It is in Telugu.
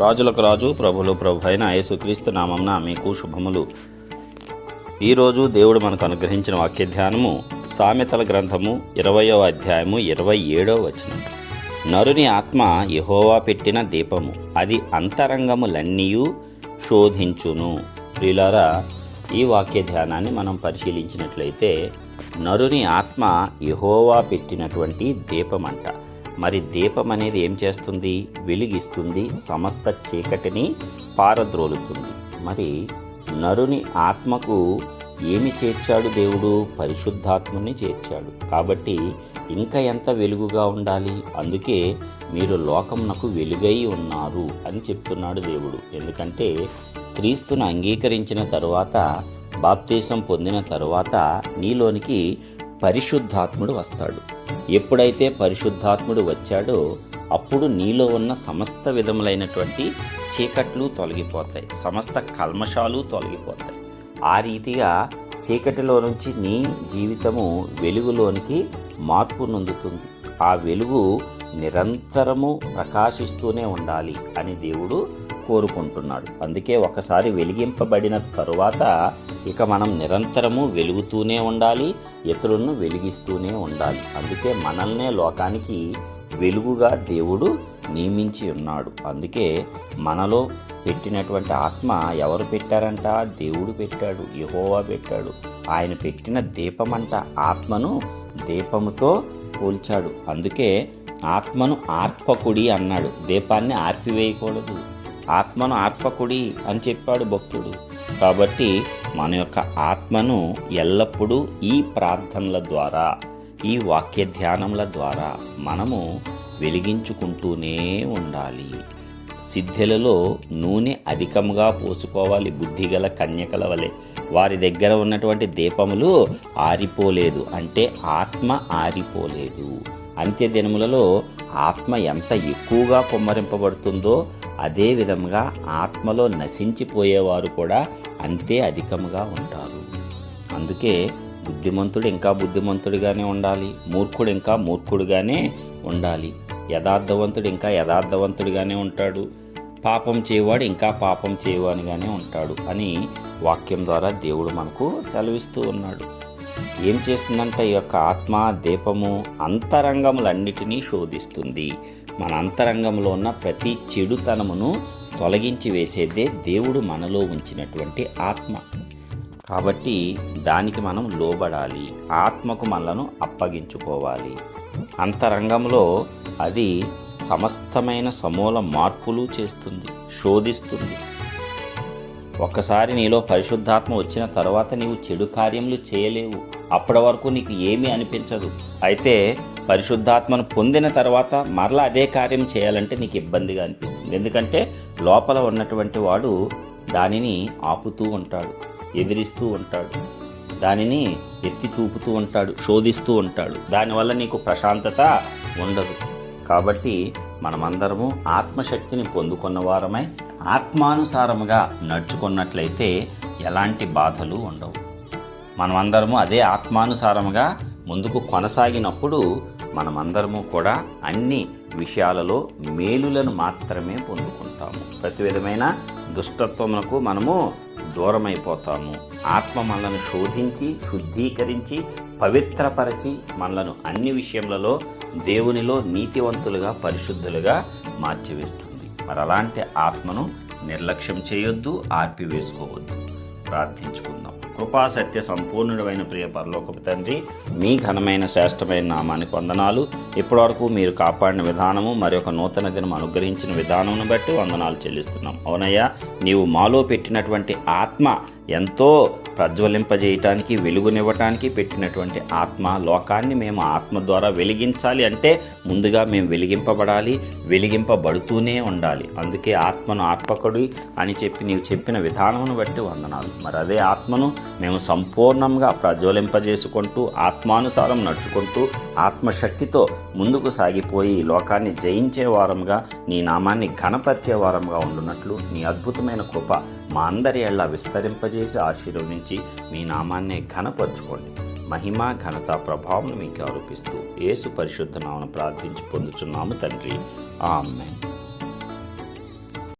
రాజులకు రాజు ప్రభులు ప్రభు అయిన యేసుక్రీస్తు నామంన మీకు శుభములు. ఈరోజు దేవుడు మనకు అనుగ్రహించిన వాక్య ధ్యానము సామెతల గ్రంథము ఇరవయో అధ్యాయము ఇరవై ఏడో వచనం. నరుని ఆత్మ యహోవా పెట్టిన దీపము అది అంతరంగములన్నీయు శోధించును. ప్రియులారా ఈ వాక్య ధ్యానాన్ని మనం పరిశీలించినట్లయితే నరుని ఆత్మ యహోవా పెట్టినటువంటి దీపమంట. మరి దీపం అనేది ఏం చేస్తుంది? వెలిగిస్తుంది. సమస్త చీకటిని పారద్రోలుతుంది. మరి నరుని ఆత్మకు ఏమి చేర్చాడు దేవుడు? పరిశుద్ధాత్మని చేర్చాడు. కాబట్టి ఇంకా ఎంత వెలుగుగా ఉండాలి? అందుకే మీరు లోకమునకు వెలుగై ఉన్నారు అని చెప్తున్నాడు దేవుడు. ఎందుకంటే క్రీస్తును అంగీకరించిన తరువాత బాప్తీసం పొందిన తరువాత నీలోనికి పరిశుద్ధాత్ముడు వస్తాడు. ఎప్పుడైతే పరిశుద్ధాత్ముడు వచ్చాడో అప్పుడు నీలో ఉన్న సమస్త విధములైనటువంటి చీకట్లు తొలగిపోతాయి. సమస్త కల్మషాలు తొలగిపోతాయి. ఆ రీతిగా చీకటిలో నుంచి నీ జీవితము వెలుగులోనికి మార్పు నొందుతుంది. ఆ వెలుగు నిరంతరము ప్రకాశిస్తూనే ఉండాలి అని దేవుడు కోరుకుంటున్నాడు. అందుకే ఒకసారి వెలిగింపబడిన తరువాత ఇక మనం నిరంతరము వెలుగుతూనే ఉండాలి ఇతరులను వెలిగిస్తూనే ఉండాలి. అందుకే మనల్నే లోకానికి వెలుగుగా దేవుడు నియమించి ఉన్నాడు. అందుకే మనలో పెట్టినటువంటి ఆత్మ ఎవరు పెట్టారంట? దేవుడు పెట్టాడు యహోవా పెట్టాడు. ఆయన పెట్టిన దీపమంట ఆత్మను దీపముతో పోల్చాడు. అందుకే ఆత్మను ఆర్పకుడి అన్నాడు. దీపాన్ని ఆర్పివేయకూడదు. ఆత్మను ఆర్పకుడి అని చెప్పాడు భక్తుడు. కాబట్టి మన యొక్క ఆత్మను ఎల్లప్పుడూ ఈ ప్రార్థనల ద్వారా ఈ వాక్య ధ్యానముల ద్వారా మనము వెలిగించుకుంటూనే ఉండాలి. సిద్ధులలో నూనె అధికంగా పోసుకోవాలి. బుద్ధిగల కన్యకల వలె. వారి దగ్గర ఉన్నటువంటి దీపములు ఆరిపోలేదు. అంటే ఆత్మ ఆరిపోలేదు. అంత్యదినములలో ఆత్మ ఎంత ఎక్కువగా కుమ్మరింపబడుతుందో అదే విధముగా ఆత్మలో నశించిపోయేవారు కూడా అంతే అధికముగా ఉంటారు. అందుకే బుద్ధిమంతుడు ఇంకా బుద్ధిమంతుడిగానే ఉండాలి. మూర్ఖుడు ఇంకా మూర్ఖుడుగానే ఉండాలి. యథార్థవంతుడు ఇంకా యథార్థవంతుడిగానే ఉంటాడు. పాపం చేయవాడు ఇంకా పాపం చేయవానిగానే ఉంటాడు అని వాక్యం ద్వారా దేవుడు మనకు సెలవిస్తూ ఉన్నాడు. ఏం చేస్తుందంటే ఈ యొక్క ఆత్మ దీపము అంతరంగములన్నిటినీ శోధిస్తుంది. మన అంతరంగంలో ఉన్న ప్రతి చెడుతనమును తొలగించి వేసేదే దేవుడు మనలో ఉంచినటువంటి ఆత్మ. కాబట్టి దానికి మనం లోబడాలి. ఆత్మకు మనలను అప్పగించుకోవాలి. అంతరంగంలో అది సమస్తమైన సమూల మార్పులు చేస్తుంది శోధిస్తుంది. ఒక్కసారి నీలో పరిశుద్ధాత్మ వచ్చిన తర్వాత నీవు చెడు కార్యములు చేయలేవు. అప్పటి వరకు నీకు ఏమీ అనిపించదు. అయితే పరిశుద్ధాత్మను పొందిన తర్వాత మరలా అదే కార్యం చేయాలంటే నీకు ఇబ్బందిగా అనిపిస్తుంది. ఎందుకంటే లోపల ఉన్నటువంటి వాడు దానిని ఆపుతూ ఉంటాడు ఎదిరిస్తూ ఉంటాడు దానిని ఎత్తి చూపుతూ ఉంటాడు శోధిస్తూ ఉంటాడు. దానివల్ల నీకు ప్రశాంతత ఉండదు. కాబట్టి మనమందరము ఆత్మశక్తిని పొందుకున్న వారమై ఆత్మానుసారముగా నడుచుకున్నట్లయితే ఎలాంటి బాధలు ఉండవు. మనమందరము అదే ఆత్మానుసారముగా ముందుకు కొనసాగినప్పుడు మనమందరము కూడా అన్ని విషయాలలో మేలులను మాత్రమే పొందుకుంటాము. ప్రతి విధమైన దుష్టత్వములకు మనము దూరమైపోతాము. ఆత్మ మనలను శోధించి శుద్ధీకరించి పవిత్రపరచి మనలను అన్ని విషయములలో దేవునిలో నీతివంతులుగా పరిశుద్ధులుగా మార్చివేస్తుంది. మరి అలాంటి ఆత్మను నిర్లక్ష్యం చేయొద్దు ఆర్పివేసుకోవద్దు. ప్రార్థించుకుందాం. కృపా సత్య సంపూర్ణుడమైన ప్రియ పరలోకపు తండ్రి మీ ఘనమైన శ్రేష్టమైన నామానికి వందనాలు. ఇప్పటివరకు మీరు కాపాడిన విధానము మరి ఒక నూతన దినం అనుగ్రహించిన విధానమును బట్టి వందనాలు చెల్లిస్తున్నాం. అవునయ్యా నీవు మాలో పెట్టినటువంటి ఆత్మ ఎంతో ప్రజ్వలింపజేయటానికి వెలుగునివ్వటానికి పెట్టినటువంటి ఆత్మ లోకాన్ని మేము ఆత్మ ద్వారా వెలిగించాలి అంటే ముందుగా మేము వెలిగింపబడాలి వెలిగింపబడుతూనే ఉండాలి. అందుకే ఆత్మను ఆత్మకుడి అని చెప్పి నీవు చెప్పిన విధానమును బట్టి వందనాలు. మరి అదే ఆత్మను మేము సంపూర్ణంగా ప్రజ్వలింపజేసుకుంటూ ఆత్మానుసారం నడుచుకుంటూ ఆత్మశక్తితో ముందుకు సాగిపోయి లోకాన్ని జయించే వారంగా నీ నామాన్ని ఘనపరిచే వారంగా ఉండున్నట్లు నీ అద్భుతమైన కృప మా అందరి ఎళ్ళ విస్తరింపజేసి ఆశీర్వదించి మీ నామాన్నే ఘనపరచుకోండి. మహిమ ఘనత ప్రభావం మీకు ఆరోపిస్తూ యేసు పరిశుద్ధ నామను ప్రార్థించి పొందుతున్నాము తండ్రి. ఆమె